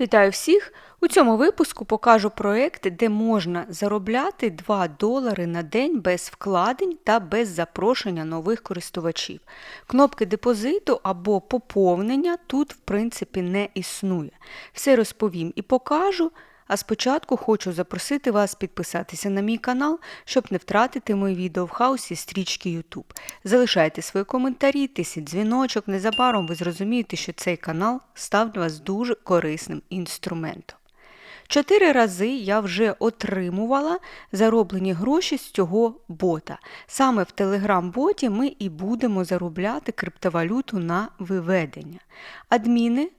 Вітаю всіх! У цьому випуску покажу проекти, де можна заробляти 2 долари на день без вкладень та без запрошення нових користувачів. Кнопки депозиту або поповнення тут, в принципі, не існує. Все розповім і покажу. А спочатку хочу запросити вас підписатися на мій канал, щоб не втратити мої відео в хаосі стрічки YouTube. Залишайте свої коментарі, тисіть дзвіночок. Незабаром ви зрозумієте, що цей канал став для вас дуже корисним інструментом. Чотири рази я вже отримувала зароблені гроші з цього бота. Саме в Telegram-боті ми і будемо заробляти криптовалюту на виведення. Адміни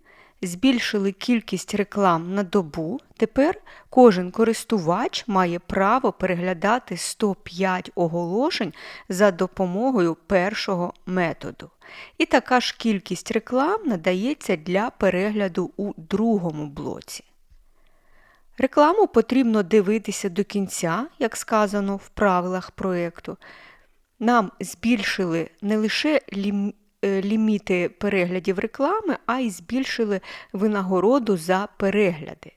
збільшили кількість реклам на добу. Тепер кожен користувач має право переглядати 105 оголошень за допомогою першого методу. І така ж кількість реклам надається для перегляду у другому блоці. Рекламу потрібно дивитися до кінця, як сказано в правилах проєкту. Нам збільшили не лише лім... Е, ліміти переглядів реклами, а й збільшили винагороду за перегляди.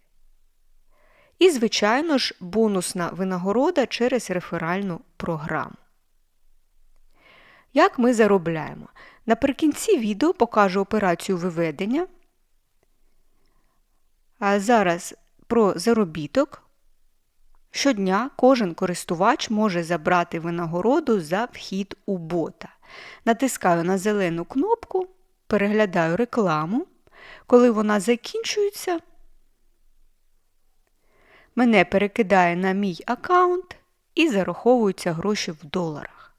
І, звичайно ж, бонусна винагорода через реферальну програму. Як ми заробляємо? Наприкінці відео покажу операцію виведення. А зараз про заробіток. Щодня кожен користувач може забрати винагороду за вхід у бота. Натискаю на зелену кнопку, переглядаю рекламу. Коли вона закінчується, мене перекидає на мій аккаунт і зараховуються гроші в доларах.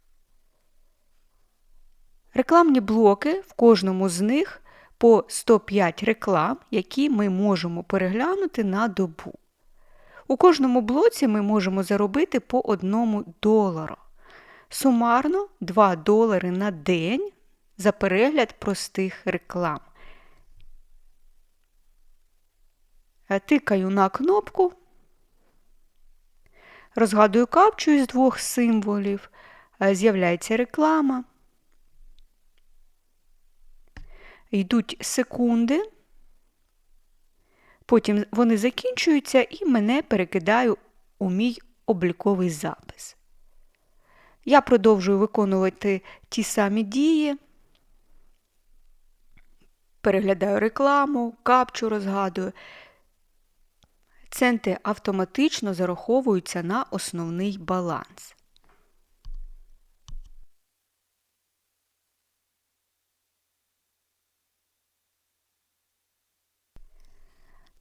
Рекламні блоки в кожному з них по 105 реклам, які ми можемо переглянути на добу. У кожному блоці ми можемо заробити по 1 долару. Сумарно 2 долари на день за перегляд простих реклам. Тикаю на кнопку, розгадую капчу із двох символів, з'являється реклама. Йдуть секунди, потім вони закінчуються і мене перекидаю у мій обліковий запис. Я продовжую виконувати ті самі дії, переглядаю рекламу, капчу розгадую. Центи автоматично зараховуються на основний баланс.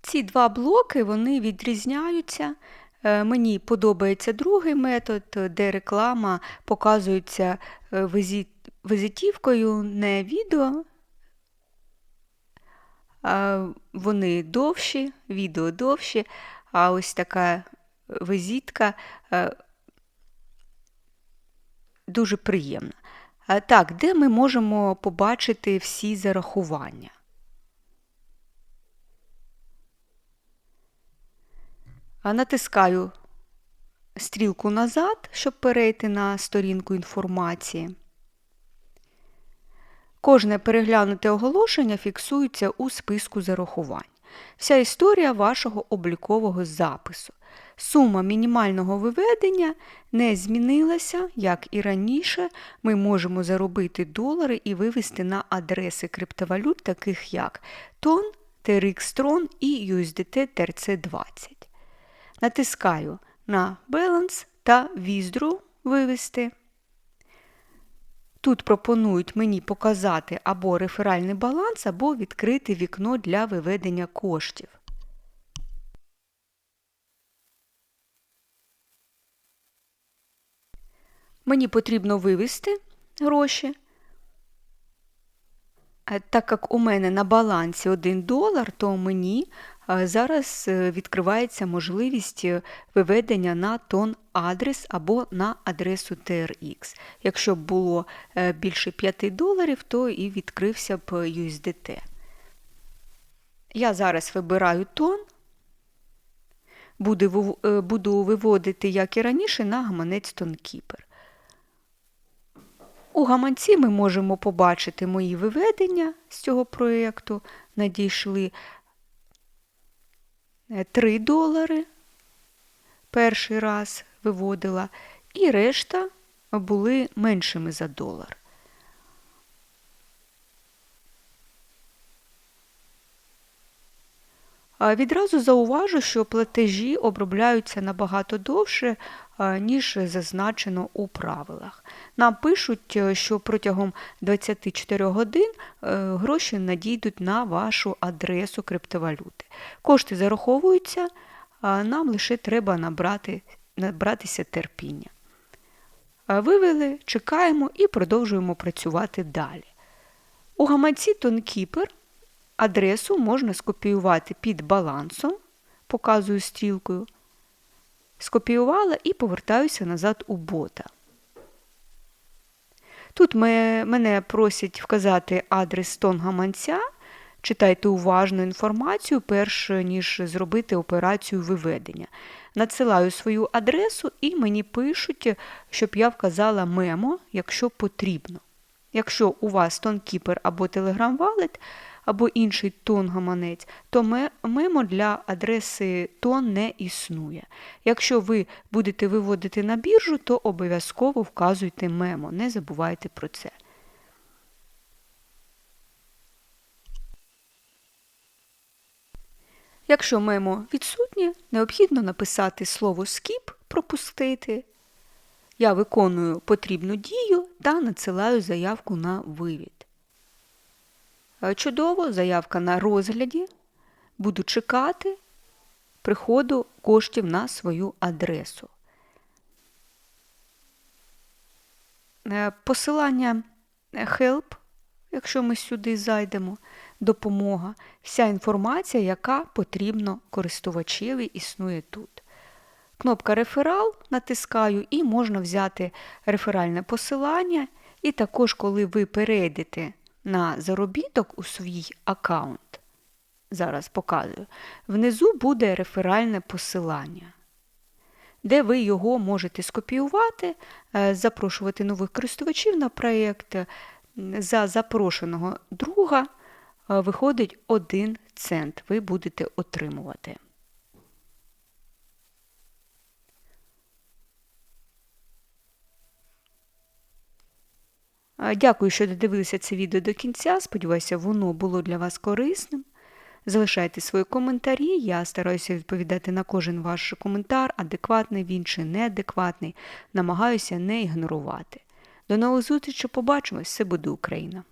Ці два блоки вони відрізняються мені подобається другий метод, де реклама показується е, визитівкою, не відео. Вони довші, відео довші, а ось така визитка е, дуже приємна. Так, де ми можемо побачити всі зарахування? Натискаю стрілку назад, щоб перейти на сторінку інформації. Кожне переглянуте оголошення фіксується у списку зарахувань. Вся історія вашого облікового запису. Сума мінімального виведення не змінилася, як і раніше, ми можемо заробити долари і вивести на адреси криптовалют, таких як TON, TRX Tron і USDT TRC20. Натискаю на Balance та Withdraw вивести. Тут пропонують мені показати або реферальний баланс, або відкрити вікно для виведення коштів. Мені потрібно вивести гроші. Е, так як у мене на балансі 1 долар, то мені зараз е, відкривається можливість е, виведення на тон адрес або на адресу TRX. Якщо б було е, більше 5 доларів, то і відкрився б USDT. Я зараз вибираю тон, буду виводити, як і раніше, на гаманець TonKeeper. У гаманці ми можемо побачити мої виведення з цього проєкту, надійшли 3 долари перший раз виводила, і решта були меншими за долар. Відразу зауважу, що платежі обробляються набагато довше, ніж зазначено у правилах. Нам пишуть, е, що протягом 24 годин е, гроші надійдуть на вашу адресу криптовалюти. Кошти зараховуються, нам лише треба набрати, набратися терпіння. Вивели, чекаємо і продовжуємо працювати далі. У гаманці TonKeeper адресу можна скопіювати під балансом, показую стрілкою. Скопіювала і повертаюся назад у бота. Тут ме- мене просять вказати адрес тон гаманця. Читайте уважно інформацію, перш ніж зробити операцію виведення. Надсилаю свою адресу і мені пишуть, щоб я вказала мемо, якщо потрібно. Якщо у вас TonKeeper або Wallet, або інший тон-гаманець, то мемо для адреси тон не існує. Якщо ви будете виводити на біржу, то обов'язково вказуйте мемо, не забувайте про це. Якщо мемо відсутнє, необхідно написати слово skip, пропустити. Я виконую потрібну дію та надсилаю заявку на вивід. Е, Чудово, заявка на розгляді. Буду чекати приходу коштів на свою адресу. Е, Посилання е, Help, якщо ми сюди зайдемо, допомога. Вся інформація, яка потрібна користувачеві, існує тут. Кнопка Реферал натискаю і можна взяти реферальне посилання. І також, коли ви перейдете на заробіток у свій аккаунт, зараз показую, внизу буде реферальне посилання, де ви його можете скопіювати, е, запрошувати нових користувачів на проєкт. За запрошеного друга е, виходить 1 цент, ви будете отримувати. Дякую, що додивилися це відео до кінця. Сподіваюся, воно було для вас корисним. Залишайте свої коментарі. Я стараюся відповідати на кожен ваш коментар, адекватний він чи неадекватний. Намагаюся не ігнорувати. До нових зустрічей, побачимось, все буде Україна!